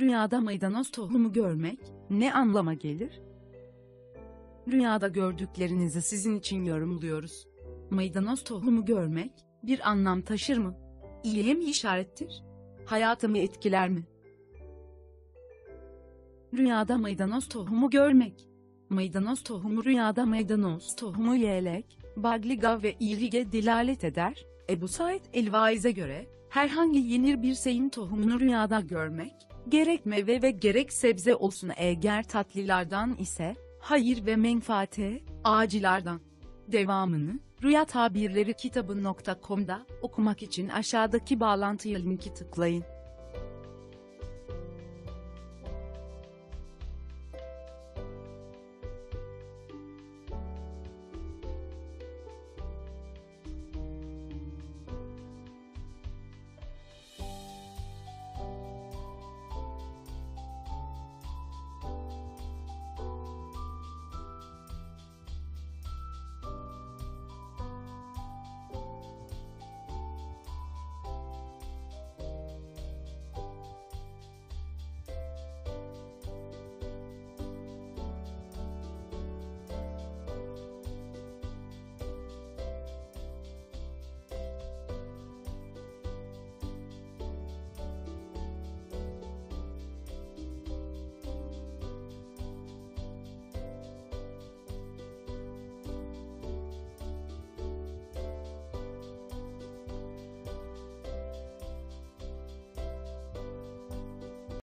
Rüyada maydanoz tohumu görmek ne anlama gelir? Rüyada gördüklerinizi sizin için yorumluyoruz. Maydanoz tohumu görmek bir anlam taşır mı? İyiye mi işarettir? Hayatımı etkiler mi? Rüyada maydanoz tohumu görmek. Maydanoz tohumu rüyada maydanoz tohumu yelek, bagliga ve irige dilalet eder. Ebu Said el-Vaiz'e göre, herhangi yenir bir şeyin tohumunu rüyada görmek, gerek meyve ve gerek sebze olsun eğer tatlılardan ise, hayır ve menfaate, acilardan. Devamını, Rüya Tabirleri kitabı.com'da okumak için aşağıdaki bağlantıya linki tıklayın.